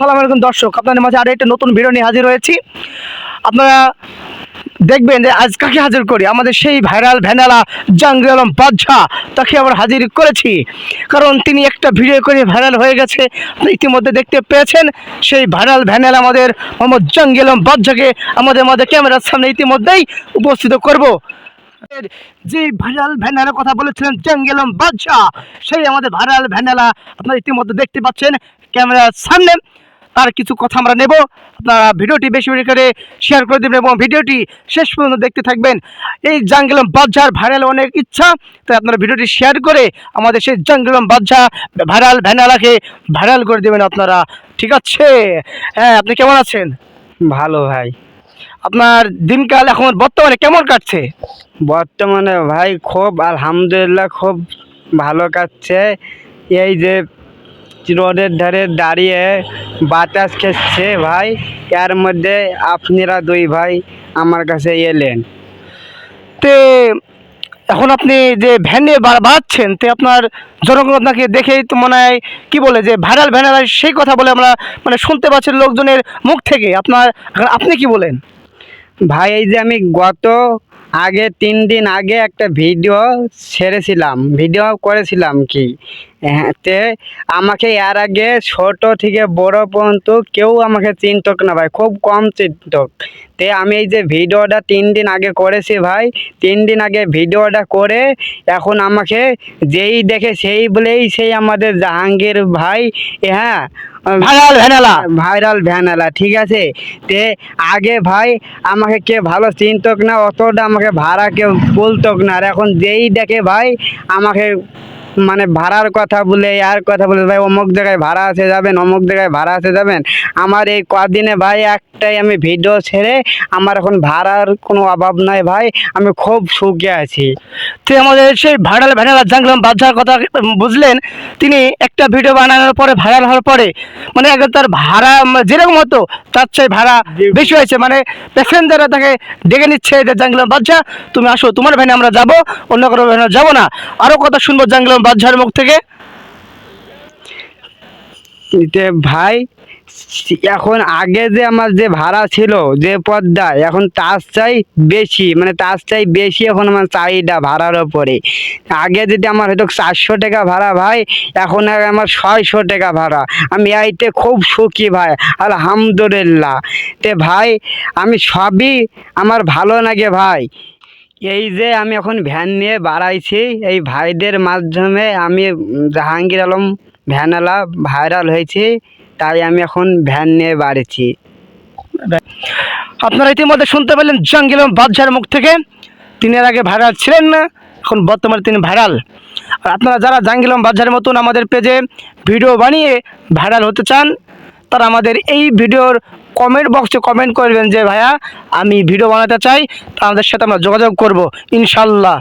সালাম আলাইকুম দর্শক, আপনাদের মাঝে আরও একটা নতুন ভিডিও নিয়ে হাজির হয়েছি। আপনারা দেখবেন যে আজ কাকে হাজির করি? আমাদের সেই ভাইরাল ভ্যানালা জাহাঙ্গীর আলম বাদশাহ, তাকে আবার হাজির করেছি। কারণ তিনি একটা ভিডিও করে ভাইরাল হয়ে গেছে। ইতিমধ্যে দেখতে পেয়েছেন, সেই ভাইরাল ভ্যানাল আমাদের মোহাম্মদ জাহাঙ্গীর আলম বাদশাকে আমাদের মাঝে ক্যামেরার সামনে ইতিমধ্যেই উপস্থিত করব। যে ভাইরাল ভ্যানালার কথা বলেছিলেন জাঙ্গেলম বাদশাহ, সেই আমাদের ভাইরাল ভ্যানালা আপনারা ইতিমধ্যে দেখতে পাচ্ছেন ক্যামেরার সামনে। তার কিছু কথা আমরা নেব। আপনারা ভিডিওটি বেশি বেশি করে শেয়ার করে দেবেন এবং ভিডিওটি শেষ পর্যন্ত দেখতে থাকবেন। এই জাঙ্গেলম বাদশার ভাইরাল অনেক ইচ্ছা তাই আপনারা ভিডিওটি শেয়ার করে আমাদের সেই জাঙ্গেলম বাদশাহ ভাইরাল ভ্যানালাকে ভাইরাল করে দেবেন আপনারা। ঠিক আছে? হ্যাঁ আপনি কেমন আছেন? ভালো ভাই। আপনার দিনকাল এখন বর্তমানে কেমন কাটছে? বর্তমানে ভাই খুব আলহামদুলিল্লাহ খুব ভালো কাটছে। এই যে রোডের ধারে দাঁড়িয়ে বাতাস খেচ্ছে, ভাই। এর মধ্যে আপনারা দুই ভাই আমার কাছে এলেন। তে, এখন আপনি যে ভ্যানে বাড়াচ্ছেন তে আপনার জনগণ আপনাকে দেখেই তো মনে হয়, কি বলে যে ভাইরাল ভ্যানাল সেই কথা বলে আমরা মানে শুনতে পাচ্ছি লোকজনের মুখ থেকে। আপনার, আপনি কি বলেন? ভাই, এই যে আমি গত আগে তিন দিন আগে একটা ভিডিও ছেড়েছিলাম। ভিডিও করেছিলাম কি? তে আমাকে এর আগে ছোট থেকে বড় পর্যন্ত কেউ আমাকে চিনতক না ভাই খুব কম চিনতক। তে আমি এই যে ভিডিওটা তিন দিন আগে করেছি ভাই তিন দিন আগে ভিডিওটা করে এখন আমাকে যেই দেখে সেই বলেই সেই আমাদের জাহাঙ্গীর ভাই হ্যাঁ ভাইরাল ভ্যানালা। ভাইরাল ভ্যানালা ঠিক আছে? তে আগে ভাই আমাকে কে ভালো চিনতক না অতটা আমাকে ভাড়া কেউ বলতক না। আর এখন যেই দেখে ভাই আমাকে মানে ভাড়ার কথা বলে আর কথা বলে ভাই অমুক জায়গায় ভাড়া আছে যাবেন অমুক জায়গায় ভাড়া আছে যাবেন। আমার এই কদিনে ভাই একটাই আমি ভিডিও ছেড়ে আমার এখন ভাড়ার কোনো অভাব নাই ভাই আমি খুব সুখে আছি। তো আমাদের সেই ভাইরাল ভ্যানালা জানলাম বাদশার কথা বুঝলেন তিনি একটা ভিডিও বানানোর পরে ভাইরাল হওয়ার পরে মানে একদম তার ভাড়া যেরকম হতো তার চেয়ে ভাড়া বেশি হয়েছে। মানে প্যাসেঞ্জাররা তাকে ডেকে নিচ্ছে যে জাঙ্গলাম বাদশাহ তুমি আসো তোমার ভ্যানে আমরা যাব অন্য কোনো ভ্যানে যাব না। আরও কথা শুনব জাঙ্গলাম বাদশার মুখ থেকে? ভাই এখন আগে যে আমার যে ভাড়া ছিল, যে পদ্মায় এখন তার চাই বেশি মানে তার চাই বেশি এখন আমার চাহিদা ভাড়ার ওপরে। আগে যদি আমার হয়তো চারশো টাকা ভাড়া ভাই, এখন আমার ছয়শো টাকা ভাড়া। আমি এইতে খুব সুখী ভাই, আলহামদুলিল্লাহ। তে ভাই, আমি সবই আমার ভালো লাগে ভাই। এই যে আমি এখন ভ্যান নিয়ে বাড়াইছি, এই ভাইদের মাধ্যমে আমি জাহাঙ্গীর আলম ভ্যানালা ভাইরাল হয়েছি, তাই আমি এখন ভ্যান নিয়ে বাড়েছি। আপনারা ইতিমধ্যে শুনতে পেলেন জাঙ্গিলাম বাদশার মুখ থেকে। তিনি এর আগে ভাইরাল ছিলেন না, এখন বর্তমানে তিনি ভাইরাল। আর আপনারা যারা জাঙ্গিলাম বাদশার মতন আমাদের পেজে ভিডিও বানিয়ে ভাইরাল হতে চান, তারা আমাদের এই ভিডিওর কমেন্ট বক্সে কমেন্ট করবেন যে, ভাইয়া, আমি ভিডিও বানাতে চাই, তা আমাদের সাথে আমরা যোগাযোগ করব, ইনশাল্লাহ।